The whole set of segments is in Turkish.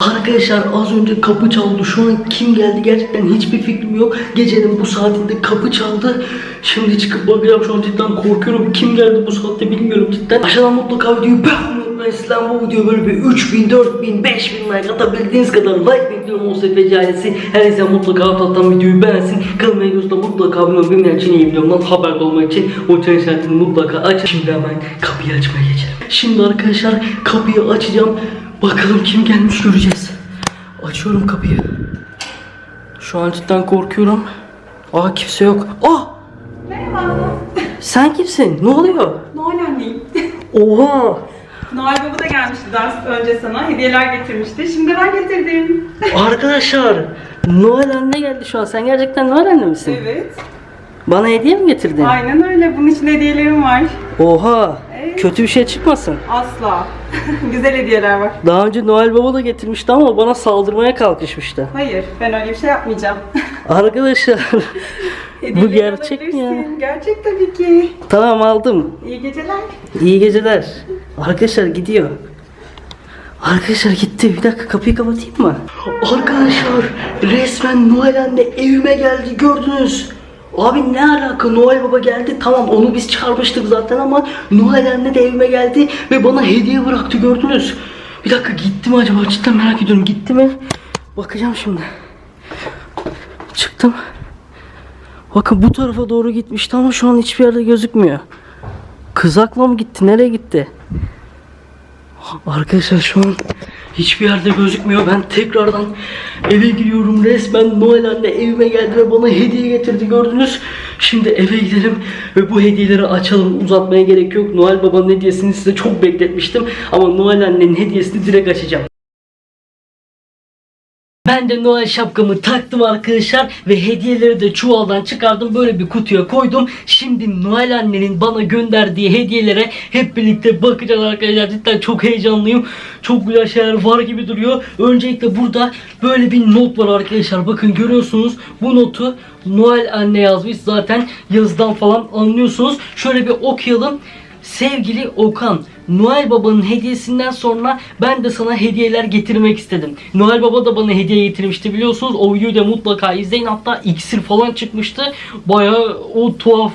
Arkadaşlar az önce kapı çaldı. Şu an kim geldi gerçekten hiçbir fikrim yok. Gecenin bu saatinde kapı çaldı. Şimdi çıkıp bakacağım şu an cidden korkuyorum. Kim geldi bu saatte bilmiyorum cidden. Aşağıdan mutlaka videoyu beğenmeyi İslam bu video böyle bir 3000, 4000, 5000 like atabildiğiniz kadar like bekliyorum o sefer ailesi. Her insan mutlaka alttan videoyu beğensin. Kanalıma videosu da mutlaka abone olmayı benim için iyi videomdan haberdar olmak için o çay işaretini mutlaka aç. Şimdi hemen kapıyı açmaya geçelim. Şimdi arkadaşlar kapıyı açacağım. Bakalım kim gelmiş göreceğiz. Açıyorum kapıyı. Şu an cidden korkuyorum. Aa kimse yok. Aa Merhaba. sen kimsin? Ne oluyor? Noel anneyim. Oha. Noel Baba da gelmişti ders önce sana. Hediyeler getirmişti. Şimdi ben getirdim. Arkadaşlar Noel anne geldi şu an. Sen gerçekten Noel anne misin? evet. Bana hediye mi getirdin? Aynen öyle. Bunun için hediyelerim var. Oha. Evet. Kötü bir şey çıkmasın. Asla. Güzel hediyeler var. Daha önce Noel Baba da getirmişti ama bana saldırmaya kalkışmıştı. Hayır. Ben öyle bir şey yapmayacağım. Arkadaşlar bu gerçek mi ya? Gerçek tabii ki. Tamam aldım. İyi geceler. İyi geceler. Arkadaşlar gidiyor. Arkadaşlar gitti. Bir dakika kapıyı kapatayım mı? Arkadaşlar resmen Noel anne evime geldi gördünüz. Abi ne alaka Noel Baba geldi tamam onu biz çağırmıştık zaten ama Noel anne de evime geldi ve bana hediye bıraktı gördünüz. Bir dakika gitti mi acaba cidden merak ediyorum gitti mi? Bakacağım şimdi. Çıktım. Bakın bu tarafa doğru gitmişti ama şu an hiçbir yerde gözükmüyor. Kızakla mı gitti? Nereye gitti? Arkadaşlar şu an hiçbir yerde gözükmüyor. Ben tekrardan eve giriyorum. Resmen Noel anne evime geldi ve bana hediye getirdi gördünüz. Şimdi eve gidelim ve bu hediyeleri açalım. Uzatmaya gerek yok. Noel babanın hediyesini size çok bekletmiştim. Ama Noel annenin hediyesini direkt açacağım. Ben de Noel şapkamı taktım arkadaşlar ve hediyeleri de çuvaldan çıkardım böyle bir kutuya koydum. Şimdi Noel annenin bana gönderdiği hediyelere hep birlikte bakacağız arkadaşlar. Cidden çok heyecanlıyım. Çok güzel şeyler var gibi duruyor. Öncelikle burada böyle bir not var arkadaşlar. Bakın görüyorsunuz bu notu Noel anne yazmış. Zaten yazıdan falan anlıyorsunuz. Şöyle bir okuyalım. Sevgili Okan, Noel Baba'nın hediyesinden sonra ben de sana hediyeler getirmek istedim. Noel Baba da bana hediye getirmişti biliyorsunuz. O videoyu da mutlaka izleyin. Hatta iksir falan çıkmıştı. Bayağı o tuhaf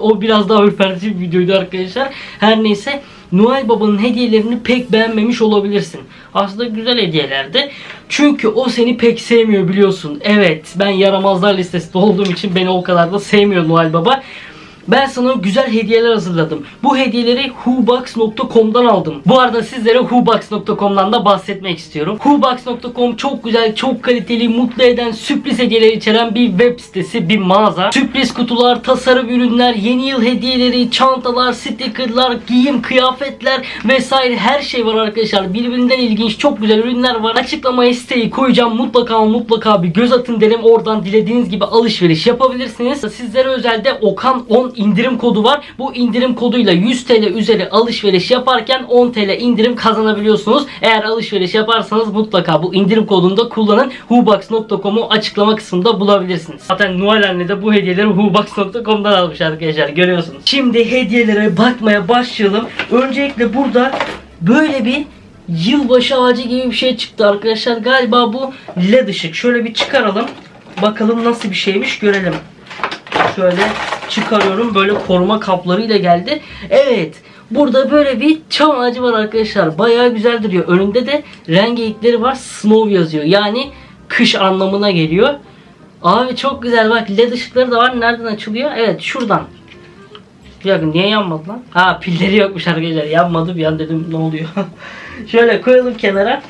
o biraz daha ürpertici bir videoydu arkadaşlar. Her neyse Noel Baba'nın hediyelerini pek beğenmemiş olabilirsin. Aslında güzel hediyelerdi. Çünkü o seni pek sevmiyor biliyorsun. Evet ben yaramazlar listesinde olduğum için beni o kadar da sevmiyor Noel Baba. Ben sana güzel hediyeler hazırladım. Bu hediyeleri hubox.com'dan aldım. Bu arada sizlere hubox.com'dan da bahsetmek istiyorum. hubox.com çok güzel, çok kaliteli, mutlu eden, sürpriz hediyeler içeren bir web sitesi, bir mağaza. Sürpriz kutular, tasarım ürünler, yeni yıl hediyeleri, çantalar, stickerlar, giyim, kıyafetler vesaire her şey var arkadaşlar. Birbirinden ilginç, çok güzel ürünler var. Açıklamaya siteyi koyacağım. Mutlaka mutlaka bir göz atın derim. Oradan dilediğiniz gibi alışveriş yapabilirsiniz. Sizlere özelde Okan 10 indirim kodu var. Bu indirim koduyla 100 TL üzeri alışveriş yaparken 10 TL indirim kazanabiliyorsunuz. Eğer alışveriş yaparsanız mutlaka bu indirim kodunu da kullanın. hubox.com'u açıklama kısmında bulabilirsiniz. Zaten Noel anne de bu hediyeleri hubox.com'dan almış arkadaşlar görüyorsunuz. Şimdi hediyelere bakmaya başlayalım. Öncelikle burada böyle bir yılbaşı ağacı gibi bir şey çıktı arkadaşlar. Galiba bu led ışık. Şöyle bir çıkaralım. Bakalım nasıl bir şeymiş görelim. Şöyle çıkarıyorum. Böyle koruma kaplarıyla geldi. Evet. Burada böyle bir çam ağacı var arkadaşlar. Bayağı güzel duruyor. Önünde de renk geyikleri var. Snow yazıyor. Yani kış anlamına geliyor. Abi çok güzel bak led ışıkları da var. Nereden açılıyor? Evet şuradan. Bir dakika niye yanmadı lan? Ha pilleri yokmuş arkadaşlar. Yanmadı bir an dedim ne oluyor. Şöyle koyalım kenara.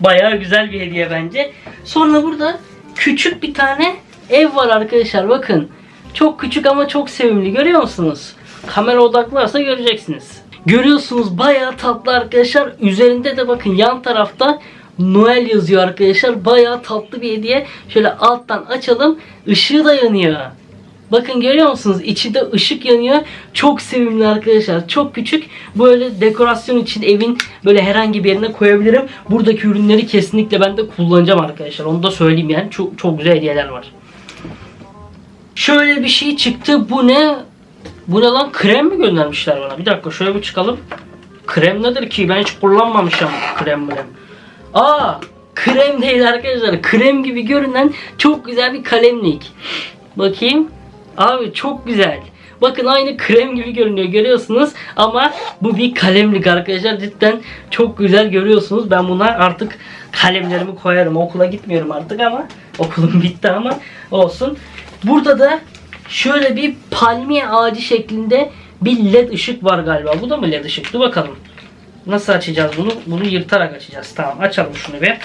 Bayağı güzel bir hediye bence. Sonra burada küçük bir tane ev var arkadaşlar bakın. Çok küçük ama çok sevimli görüyor musunuz? Kamera odaklarsa göreceksiniz. Görüyorsunuz bayağı tatlı arkadaşlar. Üzerinde de bakın yan tarafta Noel yazıyor arkadaşlar. Bayağı tatlı bir hediye. Şöyle alttan açalım. Işığı da yanıyor. Bakın görüyor musunuz? İçinde ışık yanıyor. Çok sevimli arkadaşlar. Çok küçük. Böyle dekorasyon için evin böyle herhangi bir yerine koyabilirim. Buradaki ürünleri kesinlikle ben de kullanacağım arkadaşlar. Onu da söyleyeyim yani. Çok, çok güzel hediyeler var. Şöyle bir şey çıktı. Bu ne? Bu ne lan? Krem mi göndermişler bana? Bir dakika şöyle bir çıkalım. Krem nedir ki? Ben hiç kullanmamışım krem krem. Aa! krem değil arkadaşlar. Krem gibi görünen çok güzel bir kalemlik. Bakayım. Abi çok güzel. Bakın aynı krem gibi görünüyor görüyorsunuz ama bu bir kalemlik arkadaşlar cidden çok güzel görüyorsunuz. Ben buna artık kalemlerimi koyarım. Okula gitmiyorum artık ama okulum bitti ama olsun. Burada da şöyle bir palmiye ağacı şeklinde bir led ışık var galiba. Bu da mı led ışık? Dur bakalım. Nasıl açacağız bunu? Bunu yırtarak açacağız. Tamam açalım şunu bir.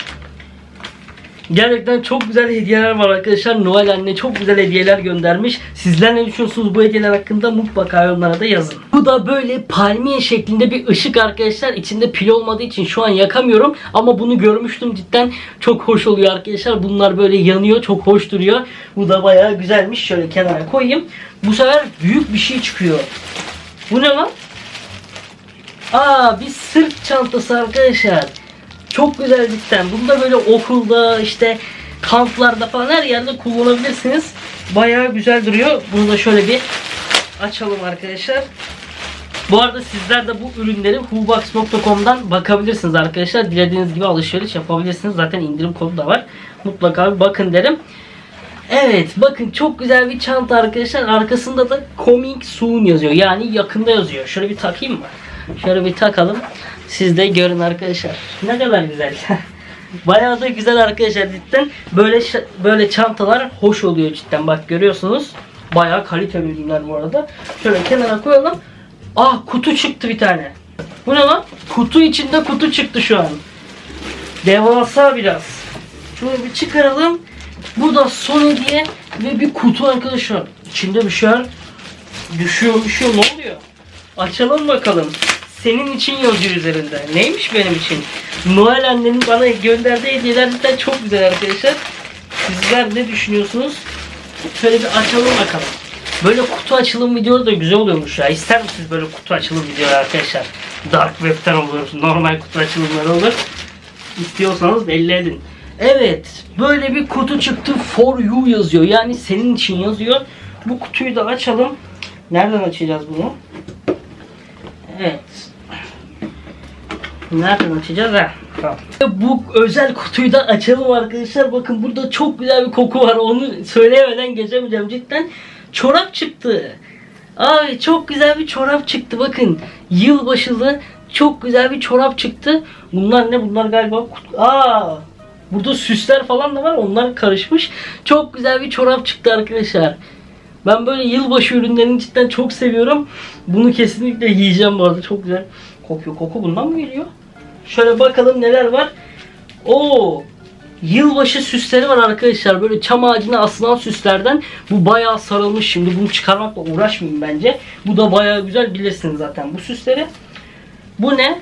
Gerçekten çok güzel hediyeler var arkadaşlar. Noel anne çok güzel hediyeler göndermiş. Sizler ne düşünüyorsunuz bu hediyeler hakkında mutlaka yorumlara da yazın. Bu da böyle palmiye şeklinde bir ışık arkadaşlar. İçinde pil olmadığı için şu an yakamıyorum. Ama bunu görmüştüm cidden. Çok hoş oluyor arkadaşlar. Bunlar böyle yanıyor. Çok hoş duruyor. Bu da bayağı güzelmiş. Şöyle kenara koyayım. Bu sefer büyük bir şey çıkıyor. Bu ne lan? Aa bir sırt çantası arkadaşlar. Çok güzel cidden. Bunu da böyle okulda işte kamplarda falan her yerde kullanabilirsiniz. Bayağı güzel duruyor. Bunu da şöyle bir açalım arkadaşlar. Bu arada sizler de bu ürünleri hubox.com'dan bakabilirsiniz arkadaşlar. Dilediğiniz gibi alışveriş yapabilirsiniz. Zaten indirim kodu da var. Mutlaka bir bakın derim. Evet bakın çok güzel bir çanta arkadaşlar. Arkasında da coming soon yazıyor. Yani yakında yazıyor. Şöyle bir takayım mı? Şöyle bir takalım. Siz de görün arkadaşlar. Ne kadar güzel. Bayağı da güzel arkadaşlar cidden. Böyle böyle çantalar hoş oluyor cidden. Bak görüyorsunuz. Bayağı kaliteli ürünler bu arada. Şöyle kenara koyalım. Ah kutu çıktı bir tane. Bu ne lan? Kutu içinde kutu çıktı şu an. Devasa biraz. Şöyle bir çıkaralım. Bu da son hediye ve bir kutu arkadaşlar. İçinde bir şeyler düşüyor düşüyor ne oluyor? Açalım bakalım. Senin için yazıyor üzerinde. Neymiş benim için? Noel annenin bana gönderdiği hediyeler cidden çok güzel arkadaşlar. Sizler ne düşünüyorsunuz? Şöyle bir açalım bakalım. Böyle kutu açılım videoları da güzel oluyormuş ya. İster misiniz böyle kutu açılım videoları arkadaşlar? Dark Web'ten olur, normal kutu açılımları olur. İstiyorsanız belli edin. Evet, böyle bir kutu çıktı. For you yazıyor. Yani senin için yazıyor. Bu kutuyu da açalım. Nereden açacağız bunu? Evet. Nereden açacağız? Ha, tamam. Bu özel kutuyu da açalım arkadaşlar. Bakın burada çok güzel bir koku var. Onu söyleyemeden geçemeyeceğim cidden. Çorap çıktı. Ay çok güzel bir çorap çıktı. Bakın yılbaşılı çok güzel bir çorap çıktı. Bunlar ne? Bunlar galiba kutu. Aa! Burada süsler falan da var. Onlar karışmış. Çok güzel bir çorap çıktı arkadaşlar. Ben böyle yılbaşı ürünlerini cidden çok seviyorum. Bunu kesinlikle yiyeceğim bu arada. Çok güzel kokuyor. Koku bundan mı geliyor? Şöyle bakalım neler var. Oo! Yılbaşı süsleri var arkadaşlar. Böyle çam ağacına asılan süslerden. Bu bayağı sarılmış. Şimdi bunu çıkarmakla uğraşmayayım bence. Bu da bayağı güzel bilirsiniz zaten bu süsleri. Bu ne?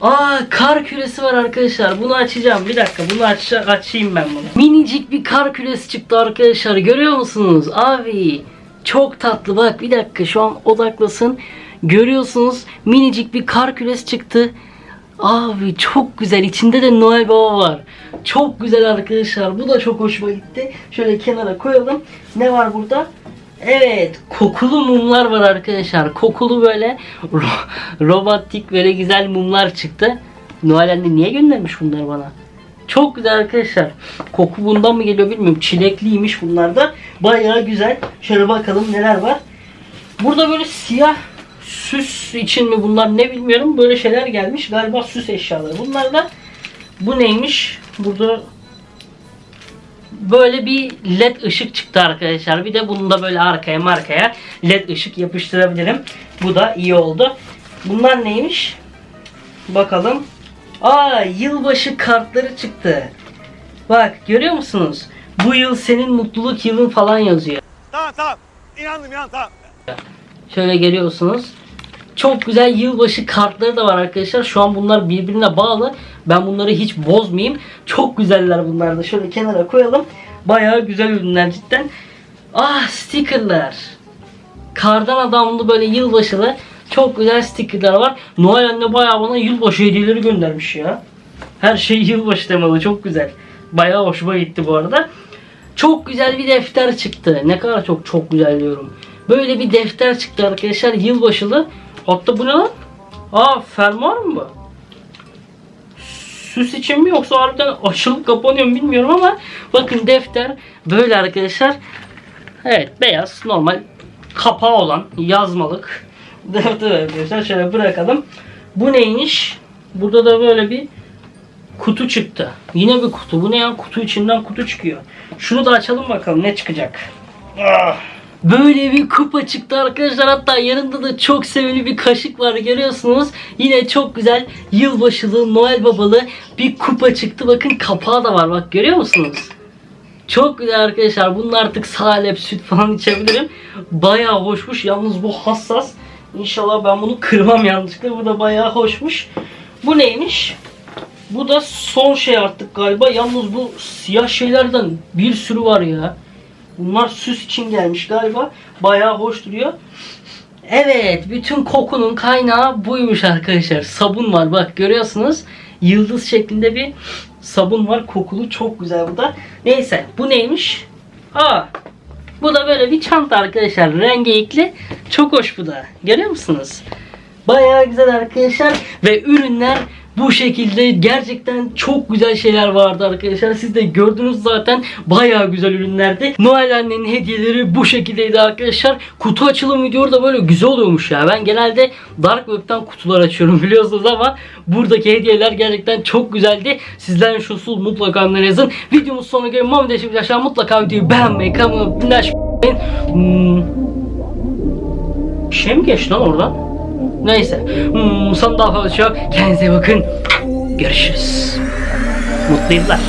Aa kar küresi var arkadaşlar. Bunu açacağım. Bir dakika bunu aç açayım ben bunu. Minicik bir kar küresi çıktı arkadaşlar. Görüyor musunuz? Abi çok tatlı. Bak bir dakika şu an odaklasın. Görüyorsunuz minicik bir kar küresi çıktı. Abi çok güzel. İçinde de Noel Baba var. Çok güzel arkadaşlar. Bu da çok hoşuma gitti. Şöyle kenara koyalım. Ne var burada? Evet, kokulu mumlar var arkadaşlar. Kokulu böyle ro- robotik böyle güzel mumlar çıktı. Noel anne niye göndermiş bunları bana? Çok güzel arkadaşlar. Koku bundan mı geliyor bilmiyorum. Çilekliymiş bunlar da. Bayağı güzel. Şöyle bakalım neler var. Burada böyle siyah süs için mi bunlar ne bilmiyorum. Böyle şeyler gelmiş. Galiba süs eşyaları. Bunlar da bu neymiş? Burada böyle bir led ışık çıktı arkadaşlar. Bir de bunu da böyle arkaya markaya led ışık yapıştırabilirim. Bu da iyi oldu. Bunlar neymiş? Bakalım. Aa yılbaşı kartları çıktı. Bak görüyor musunuz? Bu yıl senin mutluluk yılın falan yazıyor. Tamam tamam. İnandım inandım tamam. Şöyle görüyorsunuz. Çok güzel yılbaşı kartları da var arkadaşlar. Şu an bunlar birbirine bağlı. Ben bunları hiç bozmayayım. Çok güzeller bunlar da. Şöyle kenara koyalım. Bayağı güzel ürünler cidden. Ah stickerlar. Kardan adamlı böyle yılbaşılı çok güzel stickerlar var. Noel anne bayağı bana yılbaşı hediyeleri göndermiş ya. Her şey yılbaşı temalı çok güzel. Bayağı hoşuma gitti bu arada. Çok güzel bir defter çıktı. Ne kadar çok çok güzel diyorum. Böyle bir defter çıktı arkadaşlar yılbaşılı. Hatta bu ne lan? Aa fermuar mı bu? süs için mi yoksa harbiden açılıp kapanıyor mu bilmiyorum ama bakın defter böyle arkadaşlar. Evet beyaz normal kapağı olan yazmalık defter arkadaşlar şöyle bırakalım. Bu neymiş? Burada da böyle bir kutu çıktı. Yine bir kutu. Bu ne ya? Kutu içinden kutu çıkıyor. Şunu da açalım bakalım ne çıkacak. Ah. Böyle bir kupa çıktı arkadaşlar. Hatta yanında da çok sevimli bir kaşık var görüyorsunuz. Yine çok güzel yılbaşılı Noel babalı bir kupa çıktı. Bakın kapağı da var bak görüyor musunuz? Çok güzel arkadaşlar. Bunun artık salep, süt falan içebilirim. Bayağı hoşmuş. Yalnız bu hassas. İnşallah ben bunu kırmam yanlışlıkla. Bu da bayağı hoşmuş. Bu neymiş? Bu da son şey artık galiba. Yalnız bu siyah şeylerden bir sürü var ya. Bunlar süs için gelmiş galiba. Bayağı hoş duruyor. Evet, bütün kokunun kaynağı buymuş arkadaşlar. Sabun var bak görüyorsunuz. Yıldız şeklinde bir sabun var. Kokulu çok güzel bu da. Neyse bu neymiş? Aa, bu da böyle bir çanta arkadaşlar. Rengeyikli. Çok hoş bu da. Görüyor musunuz? Bayağı güzel arkadaşlar. Ve ürünler bu şekilde gerçekten çok güzel şeyler vardı arkadaşlar. Siz de gördünüz zaten bayağı güzel ürünlerdi. Noel annenin hediyeleri bu şekildeydi arkadaşlar. Kutu açılım videoları da böyle güzel oluyormuş ya. Ben genelde Dark Web'ten kutular açıyorum biliyorsunuz ama buradaki hediyeler gerçekten çok güzeldi. Sizlerin şusul mutlaka yorumlara yazın. Videomuz sonuna gelin. Mami Deşim aşağı mutlaka videoyu beğenmeyi, kanalıma dinlemeyi unutmayın. Hmm. Şey mi geçti lan oradan? Neyse. Hmm, son daha fazla yok. Kendinize bakın. Görüşürüz. Mutlu yıllar.